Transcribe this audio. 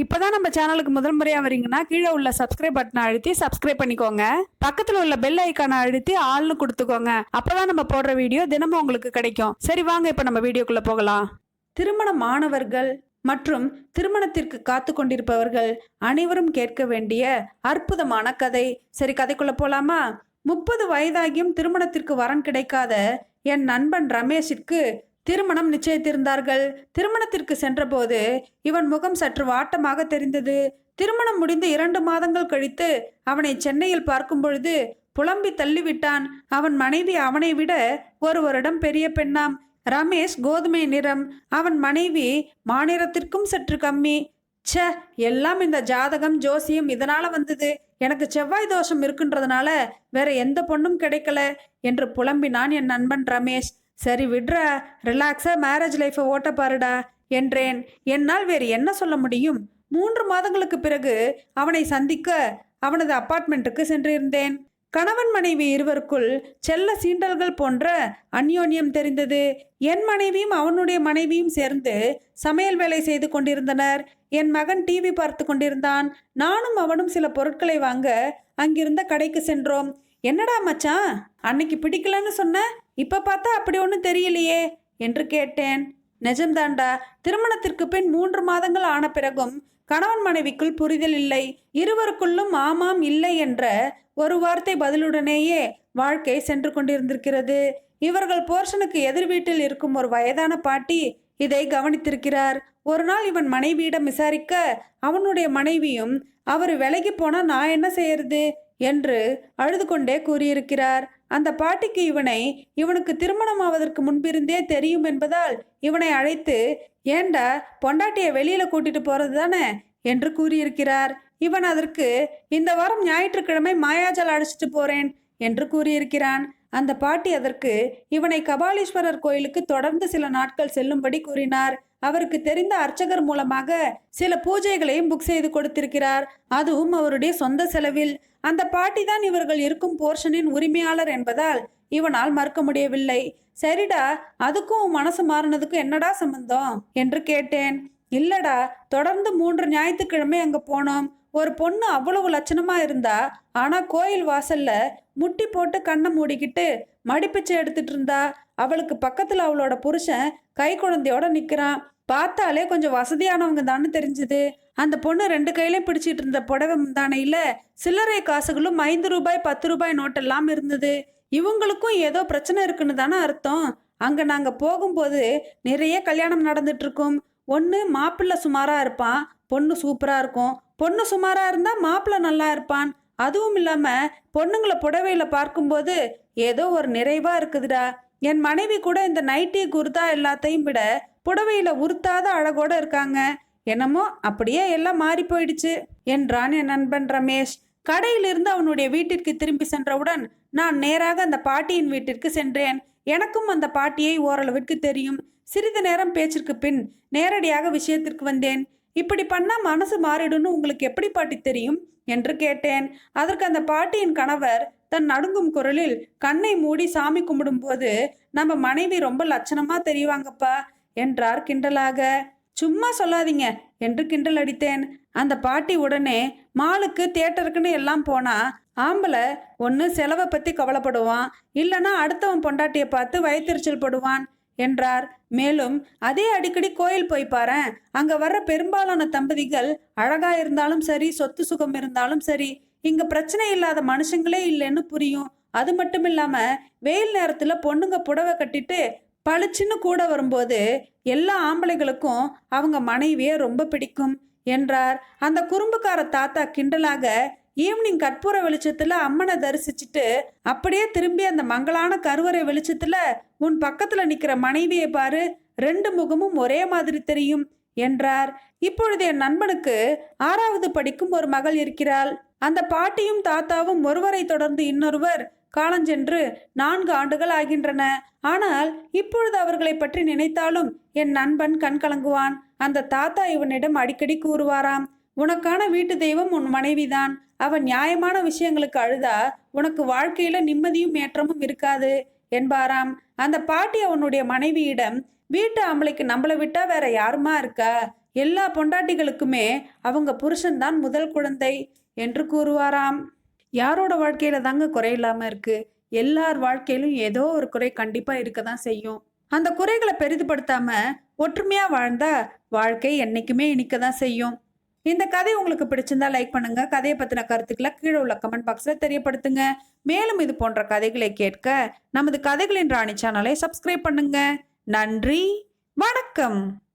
இப்போதான் நம்ம சேனலுக்கு முதல் முறையாக வரீங்கன்னா கீழே உள்ள சப்ஸ்கிரைப் பட்டனை அழுத்தி சப்ஸ்கிரைப் பண்ணிக்கோங்க. பக்கத்தில் உள்ள பெல் ஐக்கானை அழுத்தி ஆள்னு கொடுத்துக்கோங்க. அப்போதான் நம்ம போடுற வீடியோ தினமும் உங்களுக்கு கிடைக்கும். சரி வாங்க இப்போ நம்ம வீடியோக்குள்ளே போகலாம். திருமண மாணவர்கள் மற்றும் திருமணத்திற்கு காத்து கொண்டிருப்பவர்கள் அனைவரும் கேட்க வேண்டிய அற்புதமான கதை. சரி கதைக்குள்ள போலாமா? முப்பது வயதாகியும் திருமணத்திற்கு வரன் கிடைக்காத என் நண்பன் ரமேஷிற்கு திருமணம் நிச்சயித்திருந்தார்கள். திருமணத்திற்கு சென்றபோது இவன் முகம் சற்று வாட்டமாக தெரிந்தது. திருமணம் முடிந்து இரண்டு மாதங்கள் கழித்து அவனை சென்னையில் பார்க்கும் பொழுது புலம்பி தள்ளிவிட்டான். அவன் மனைவி அவனை விட ஒரு வருடம் பெரிய பெண்ணாம். ரமேஷ் கோதுமை நிறம். அவன் மனைவி மாநிலத்திற்கும் சற்று கம்மி. ச்ச எல்லாம் இந்த ஜாதகம் ஜோசியம் இதனால வந்தது. எனக்கு செவ்வாய் தோஷம் இருக்குன்றதுனால வேற எந்த பொண்ணும் கிடைக்கல என்று புலம்பினான் என் நண்பன் ரமேஷ். சரி விட்றா ரிலாக்ஸாக மேரேஜ் லைஃப்பை ஓட்ட பாருடா என்றேன். என்னால் வேறு என்ன சொல்ல முடியும்? மூன்று மாதங்களுக்கு பிறகு அவனை சந்திக்க அவனது அப்பார்ட்மெண்ட்டுக்கு சென்றிருந்தேன். கணவன் மனைவி இருவருக்குள் செல்ல சீண்டல்கள் போன்ற அந்யோன்யம் தெரிந்தது. என் மனைவியும் அவனுடைய மனைவியும் சேர்ந்து சமையல் வேலை செய்து கொண்டிருந்தனர். என் மகன் டிவி பார்த்து கொண்டிருந்தான். நானும் அவனும் சில பொருட்களை வாங்க அங்கிருந்த கடைக்கு சென்றோம். என்னடா மச்சான்? அன்னைக்கு பிடிக்கலன்னு சொன்ன? இப்போ பார்த்தா அப்படி ஒன்றும் தெரியலையே என்று கேட்டேன். நிஜம்தாண்டா திருமணத்திற்கு பின் மூன்று மாதங்கள் ஆன பிறகும் கணவன் மனைவிக்குள் புரிதல் இல்லை. இருவருக்குள்ளும் ஆமாம் இல்லை என்ற ஒரு வார்த்தை பதிலுடனேயே வாழ்க்கை சென்று கொண்டிருந்திருக்கிறது. இவர்கள் போர்ஷனுக்கு எதிர் வீட்டில் இருக்கும் ஒரு வயதான பாட்டி இதை கவனித்திருக்கிறார். ஒரு நாள் இவன் மனைவியிடம் விசாரிக்க அவனுடைய மனைவியும் அவர் விலகி போனால் நான் என்ன செய்யறது? என்று அழுது கொண்டே கூறியிருக்கிறார். அந்த பாட்டிக்கு இவனை இவனுக்கு திருமணம் ஆவதற்கு முன்பிருந்தே தெரியும் என்பதால் இவனை அழைத்து ஏண்டா பொண்டாட்டியை வெளியில கூட்டிட்டு போறது தானே? என்று கூறியிருக்கிறார். இவன் அதற்கு இந்த வாரம் ஞாயிற்றுக்கிழமை மாயாஜால் அழைச்சிட்டு போறேன் என்று கூறியிருக்கிறான். அந்த பாட்டி அதற்கு இவனை கபாலீஸ்வரர் கோயிலுக்கு தொடர்ந்து சில நாட்கள் செல்லும்படி கூறினார். அவருக்கு தெரிந்த அர்ச்சகர் மூலமாக சில பூஜைகளையும் புக் செய்து கொடுத்திருக்கிறார். அதுவும் அவருடைய சொந்த செலவில். அந்த பாட்டி தான் இவர்கள் இருக்கும் போர்ஷனின் உரிமையாளர் என்பதால் இவனால் மறுக்க முடியவில்லை. சரிடா அதுக்கும் மனசு மாறினதுக்கும் என்னடா சம்பந்தம்? என்று கேட்டேன். இல்லடா தொடர்ந்து மூன்று ஞாயிற்றுக்கிழமை அங்க போனோம். ஒரு பொண்ணு அவ்வளவு லட்சணமா இருந்தா ஆனா கோயில் வாசல்ல முட்டி போட்டு கண்ணை மூடிக்கிட்டு மடிப்பிச்சை எடுத்துட்டு இருந்தா. அவளுக்கு பக்கத்துல அவளோட புருஷன் கை குழந்தையோட நிக்கிறான். பார்த்தாலே கொஞ்சம் வசதியானவங்க தானே தெரிஞ்சது. அந்த பொண்ணு ரெண்டு கையிலையும் பிடிச்சிட்டு இருந்த புடவை முந்தானையில் சில்லறை காசுகளும் ஐந்து ரூபாய் பத்து ரூபாய் நோட்டெல்லாம் இருந்தது. இவங்களுக்கும் ஏதோ பிரச்சனை இருக்குன்னு தானே அர்த்தம். அங்கே நாங்கள் போகும்போது நிறைய கல்யாணம் நடந்துட்டு இருக்கும். ஒன்று மாப்பிள்ளை சுமாராக இருப்பான் பொண்ணு சூப்பராக இருக்கும். பொண்ணு சுமாராக இருந்தால் மாப்பிள்ளை நல்லா இருப்பான். அதுவும் இல்லாமல் பொண்ணுங்களை புடவையில் பார்க்கும்போது ஏதோ ஒரு நிறைவாக இருக்குதுடா. என் மனைவி கூட இந்த நைட்டி குர்தா எல்லாத்தையும் விட புடவையில் உருத்தாத அழகோடு இருக்காங்க. என்னமோ அப்படியே எல்லாம் மாறி போயிடுச்சு என்றான் என் நண்பன் ரமேஷ். கடையிலிருந்து அவனுடைய வீட்டிற்கு திரும்பி சென்றவுடன் நான் நேராக அந்த பாட்டியின் வீட்டிற்கு சென்றேன். எனக்கும் அந்த பாட்டியை ஓரளவிற்கு தெரியும். சிறிது நேரம் பேச்சிற்கு பின் நேரடியாக விஷயத்திற்கு வந்தேன். இப்படி பண்ணால் மனசு மாறிடும்னு உங்களுக்கு எப்படி பாட்டி தெரியும்? என்று கேட்டேன். அதற்கு அந்த பாட்டியின் கணவர் தன் நடுங்கும் குரலில் கண்ணை மூடி சாமி கும்பிடும்போது நம்ம மனைவி ரொம்ப லட்சணமாக தெரிவாங்கப்பா என்றார் கிண்டலாக. சும்மா சொல்லாதீங்க. என்று கிண்டல் அடித்தேன். அந்த பாட்டி உடனே மாலுக்கு தியேட்டருக்குன்னு எல்லாம் போனா ஆம்பளை ஒன்று செலவை பற்றி கவலைப்படுவான். இல்லைன்னா அடுத்தவன் பொண்டாட்டியை பார்த்து வயிற்றுச்சல் படுவான் என்றார். மேலும் அதே அடிக்கடி கோயில் போய் பாரேன். அங்க வர்ற பெரும்பாலான தம்பதிகள் அழகா இருந்தாலும் சரி சொத்து சுகம் இருந்தாலும் சரி இங்க பிரச்சனை இல்லாத மனுஷங்களே இல்லைன்னு புரியும். அது மட்டும் இல்லாம வெயில் நேரத்துல பொண்ணுங்க புடவை கட்டிட்டு பளிச்சுன்னு கூட வரும்போது எல்லா ஆம்பளைகளுக்கும் அவங்க மனைவியை ரொம்ப பிடிக்கும் என்றார். அந்த குறும்புக்கார தாத்தா கிண்டலாக ஈவினிங் கற்பூர வெளிச்சத்துல அம்மனை தரிசிச்சுட்டு அப்படியே திரும்பி அந்த மங்களான கருவறை வெளிச்சத்துல உன் பக்கத்துல நிக்கிற மனைவியை பாரு ரெண்டு முகமும் ஒரே மாதிரி தெரியும் என்றார். இப்பொழுது என் நண்பனுக்கு ஆறாவது படிக்கும் ஒரு மகள் இருக்கிறாள். அந்த பாட்டியும் தாத்தாவும் ஒருவரை தொடர்ந்து இன்னொருவர் காலஞ்சென்று நான்கு ஆண்டுகள் ஆகின்றன. ஆனால் இப்பொழுது அவர்களை பற்றி நினைத்தாலும் என் நண்பன் கண் கலங்குவான். அந்த தாத்தா இவனிடம் அடிக்கடி கூறுவாராம் உனக்கான வீட்டு தெய்வம் உன் மனைவிதான். அவன் நியாயமான விஷயங்களுக்கு அழுதா உனக்கு வாழ்க்கையில நிம்மதியும் ஏற்றமும் இருக்காது என்பாராம். அந்த பாட்டி அவனுடைய மனைவியிடம் வீட்டு ஆம்பளைக்கு நம்மளை விட்டா வேற யாருமா இருக்கா? எல்லா பொண்டாட்டிகளுக்குமே அவங்க புருஷன்தான் முதல் குழந்தை என்று கூறுவாராம். யாரோட வாழ்க்கையில தாங்க குறை இல்லாம இருக்கு? எல்லார் வாழ்க்கையிலும் ஏதோ ஒரு குறை கண்டிப்பா இருக்க தான் செய்யும். அந்த குறைகளை பெரிதுபடுத்தாம ஒற்றுமையா வாழ்ந்தா வாழ்க்கை என்னைக்குமே இனிக்க தான் செய்யும். இந்த கதை உங்களுக்கு பிடிச்சிருந்தா லைக் பண்ணுங்க. கதையை பத்தின கருத்துக்களை கீழே உள்ள கமெண்ட் பாக்ஸ்ல தெரியப்படுத்துங்க. மேலும் இது போன்ற கதைகளை கேட்க நமது கதைகளின் ராணி சேனலை சப்ஸ்கிரைப் பண்ணுங்க. நன்றி. வணக்கம்.